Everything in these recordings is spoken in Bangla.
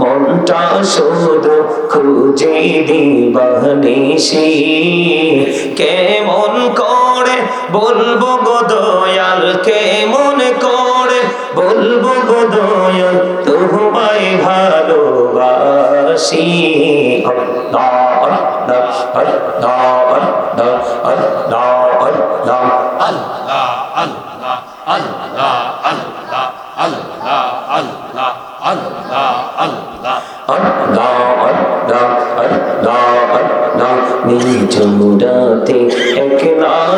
মনটা শুধু খুঁজে দিবানিসি কেমন করে বলব গো কেমন করে বলব গো দয়াল, তোমায় ভালোবাসি। আল্লাহ আল্লাহ আল্লাহ আল্লাহ।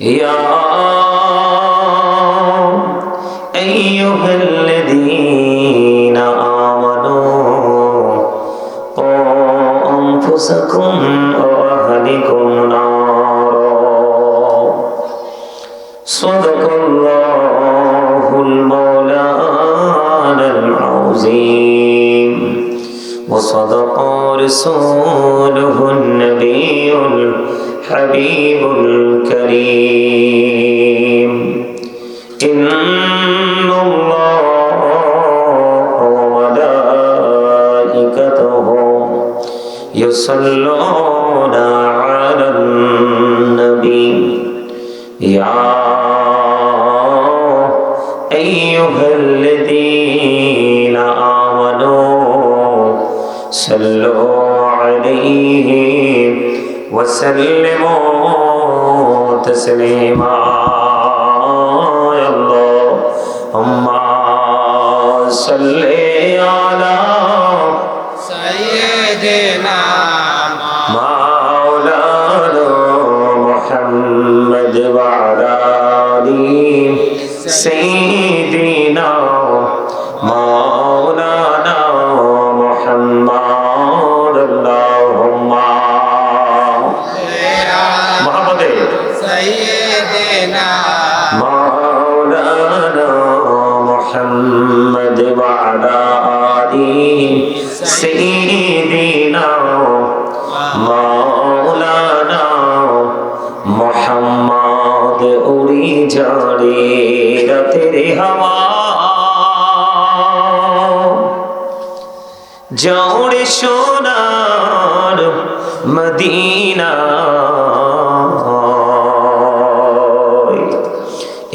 يا أيها الذين آمنوا قوا أنفسكم وأهلكم نارا. صدق الله المولانا العظيم. وصدق رسوله النبي الحبيب الكريم إن الله وملائكته يصلون على النبي يا وسلموا تسليما সোনার মদিনা।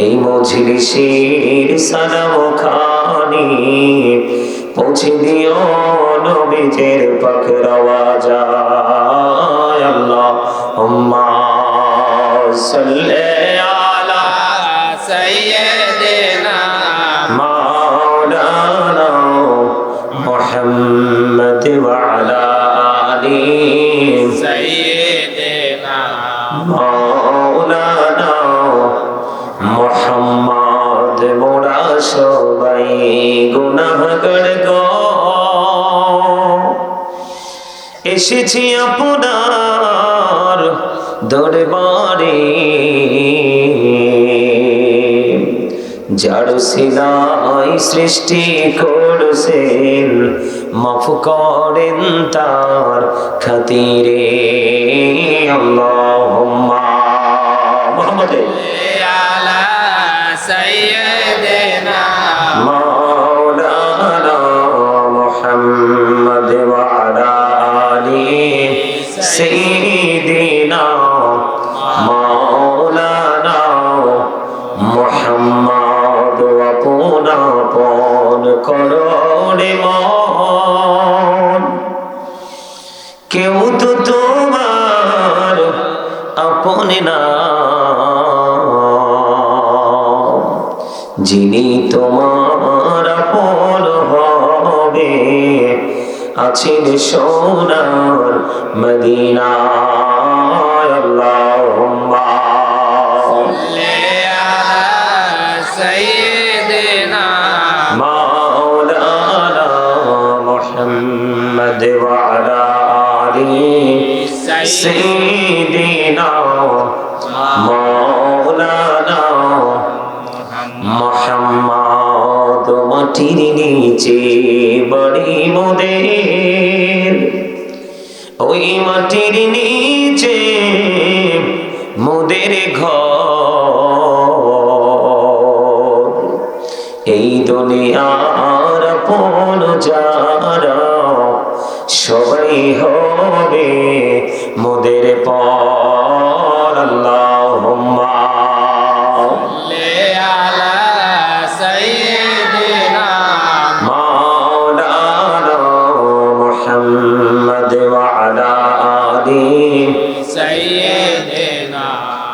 এই মজলিসের সালাম খানি পৌঁছে দিও নবীজের পাখের আওয়াজ আল্লাহ উম্মা এসেছি আপনার দরবারে। যার সিলাই সৃষ্টি করছেন, মাফ করেন তার খাতিরে। আল্লাহ মোহাম্মদ আলা সাইয়্যিদ কেউ তো তোমার আপন না। যিনি তোমার আপন হবে আছেন সোনার মদিনায় মাটির নিচে বাড়ি মোদের। ওই মাটির নিচে মোদের ঘর। এই দুনিয়ার পন যারা সবাই হবে মোদের পর। আল্লাহুম্মা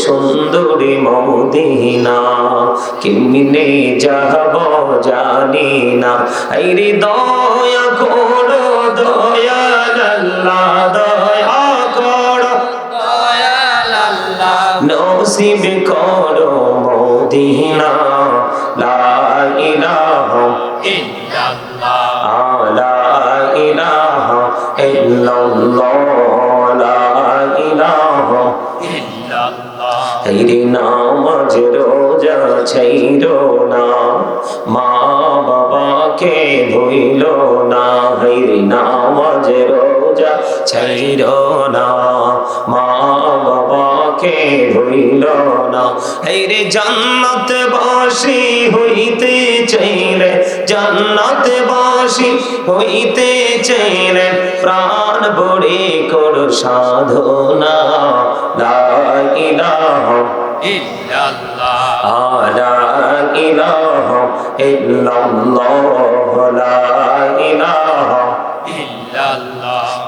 সুন্দরী মদিনা কেমনে যাব জানি না। রে দয়া করো, দয়াল আল্লাহ, দয়া করো। নসিব করো মদিনা, লা ইলাহা ইল্লাল্লাহ লা ইলাহা ইল্লাল্লাহ। ছাইর না মা বাবাকে ভইল না হেরে নামাজ রোজা ছাইর না মা বাবাকে ভইল না হেরে জান্নাত বাসি হইতে চাইলে জান্নাত বাসি হইতে চাইলে প্রাণ বড়ে কর সাধনা। illallah la ilaha illallah la ilaha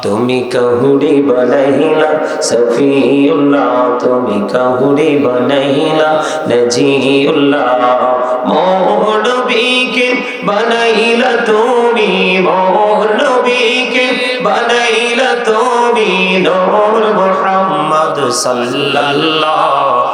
তুমি কহুরি বনাইলা সফিউল্লাহ তুমি কহুরি বনাইলা নজিউল্লাহ। মৌলবীকে বনাইলা তুমি মোহনবীকে বনাইলা তুমি নূর মুহাম্মদ সাল্লাল্লাহ।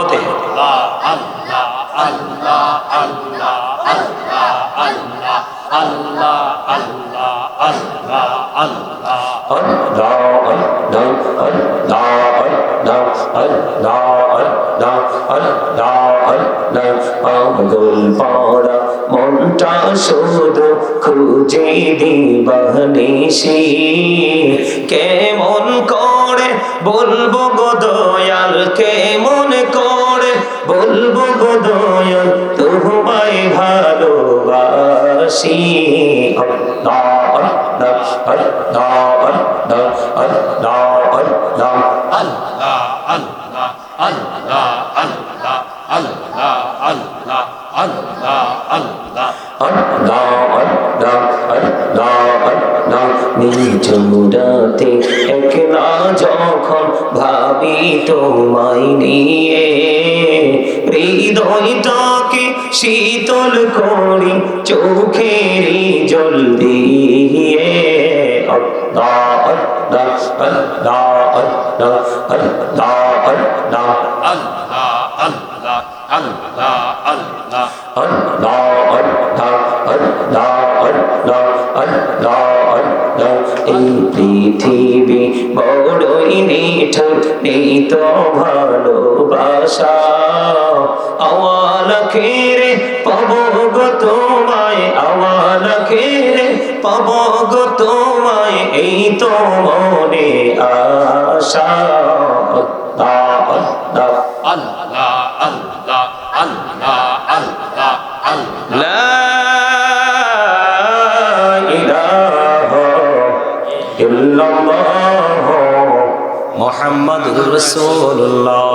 আল্লাহ মনটা শুধু খুঁজে কেমন করে বলব গো দয়াল কেমন করে আল্লাহ আল্লাহ নিঝুরাতে একলা যখন ভাবি তোমায় নিয়ে হৃদয়টাকে শীতল করি চোখের জল দিয়ে। এই পৃথিবী বড়ই নিঠুর নেই তো ভালো। ভালোবাসা আওয়াল খেরে পাব গো তোমায় আওয়াল খেরে পাব গো তোমায় এই তো মনে আশা আল্লাহ আল্লাহ আল্লাহ আল্লাহ আল্লাহ আল্লাহ আল্লাহ لا إله إلا الله محمد رسول الله